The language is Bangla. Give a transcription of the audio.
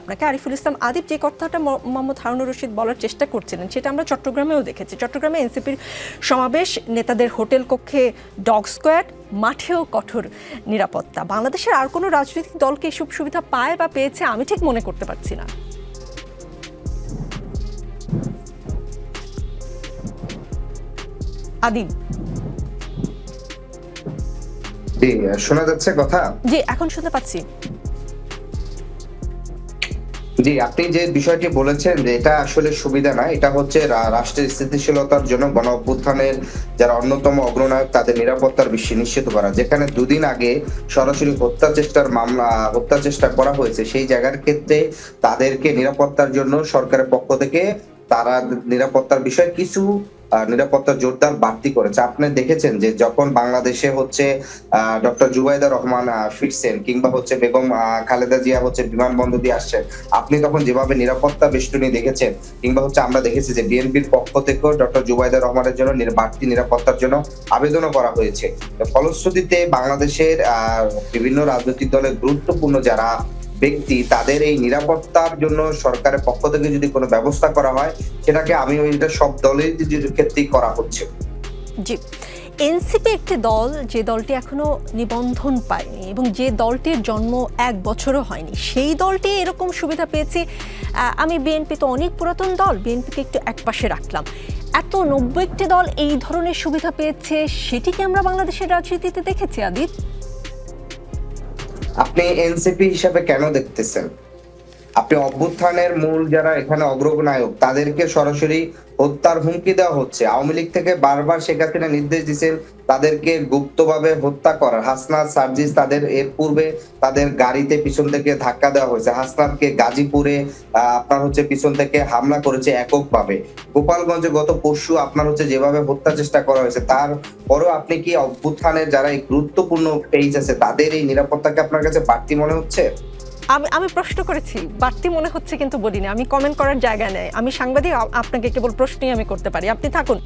আপনাকে আরিফুল ইসলাম আদিব যে কথাটা মোহাম্মদ হারুনুর রশিদ বলার চেষ্টা করছিলেন সেটা আমরা চট্টগ্রামেও দেখেছি। চট্টগ্রামে এনসিপির সমাবেশ নেতাদের হোটেল কক্ষে ডগ স্কোয়াড মাঠেও কঠোর নিরাপত্তা। বাংলাদেশের আর কোনো রাজনৈতিক দলকে এসব সুবিধা পায় বা পেয়েছে আমি ঠিক মনে করতে পারছি না। আদিব। শোনা যাচ্ছে কথা? জি এখন শুনতে পাচ্ছি। জি, আপনি যে বিষয়টি বলেছেন যে এটা আসলে সুবিধা না, এটা হচ্ছে রাষ্ট্রের স্থিতিশীলতার জন্য গণ অভ্যুত্থানের যারা অন্যতম অগ্রনায়ক তাদের নিরাপত্তার বিষয়ে নিশ্চিত করা। যেখানে দুদিন আগে সরাসরি হত্যা চেষ্টার মামলা, হত্যা চেষ্টা করা হয়েছে, সেই জায়গার ক্ষেত্রে তাদেরকে নিরাপত্তার জন্য সরকারের পক্ষ থেকে তারা নিরাপত্তার বিষয়ে কিছু নিরাপত্তা জোরদার বাড়তি করেছে। আপনি দেখেছেন যে যখন বাংলাদেশে হচ্ছে ডক্টর জুবাইদা রহমান ফিরছেন কিংবা হচ্ছে বেগম খালেদা জিয়া হচ্ছে বিমানবন্দর দিয়ে আসছেন, আপনি তখন যেভাবে নিরাপত্তা বেষ্টনী দেখেছেন কিংবা হচ্ছে আমরা দেখেছি যে বিএনপির পক্ষ থেকেও ডক্টর জুবাইদা রহমানের জন্য বাড়তি নিরাপত্তার জন্য আবেদনও করা হয়েছে। ফলশ্রুতিতে বাংলাদেশের বিভিন্ন রাজনৈতিক দলের গুরুত্বপূর্ণ যারা ব্যক্তি তাদের এই নিরাপত্তার জন্য সরকারের পক্ষ থেকে যদি কোনো ব্যবস্থা করা হয়, সেটাকে আমি ওইটা সব দলের ক্ষেত্রেই করা হচ্ছে। জি। এনসিপি একটি দল, যে দলটি এখনও নিবন্ধন পায়নি এবং যে দলটির জন্ম এক বছরও হয়নি, সেই দলটি এরকম সুবিধা পেয়েছে আমি বিএনপি তো অনেক পুরাতন দল, বিএনপিকে একটু একপাশে রাখলাম। এত নব্বইটি দল এই ধরনের সুবিধা পেয়েছে, সেটিকে আমরা বাংলাদেশের রাজনীতিতে দেখেছি, আদিত? আপনি এনসিপি হিসাবে কেন দেখতেছেন? আপনি অভ্যুত্থানের মূল যারা এখানে অগ্রনায়ক তাদেরকে সরাসরি হত্যার হুমকি দেওয়া হচ্ছে। আওয়ামী লীগ থেকে বারবার শেখ হাসিনা নির্দেশ দিচ্ছেন তাদেরকে গুপ্তভাবে হত্যা করার। হাসনাত সার্জিস তাদের এর পূর্বে তাদের গাড়িতে পিছন থেকে ধাক্কা দেওয়া হয়েছে। হাসনাতকে গাজীপুরে আপনার হচ্ছে পিছন থেকে হামলা করেছে এককভাবে। গোপালগঞ্জে গত পরশু আপনার হচ্ছে যেভাবে হত্যা চেষ্টা করা হয়েছে, তার পরেও আপনি কি অভ্যুত্থানের যারা এই গুরুত্বপূর্ণ পেজ আছে, তাদের এই নিরাপত্তাকে আপনার কাছে বাড়তি মনে হচ্ছে? আমি আমি প্রশ্ন করেছি, বাড়তি মনে হচ্ছে কিন্তু বলিনি। আমি কমেন্ট করার জায়গা নেই। আমি সাংবাদিক আপনাকে কেবল প্রশ্নই আমি করতে পারি। আপনি থাকুন।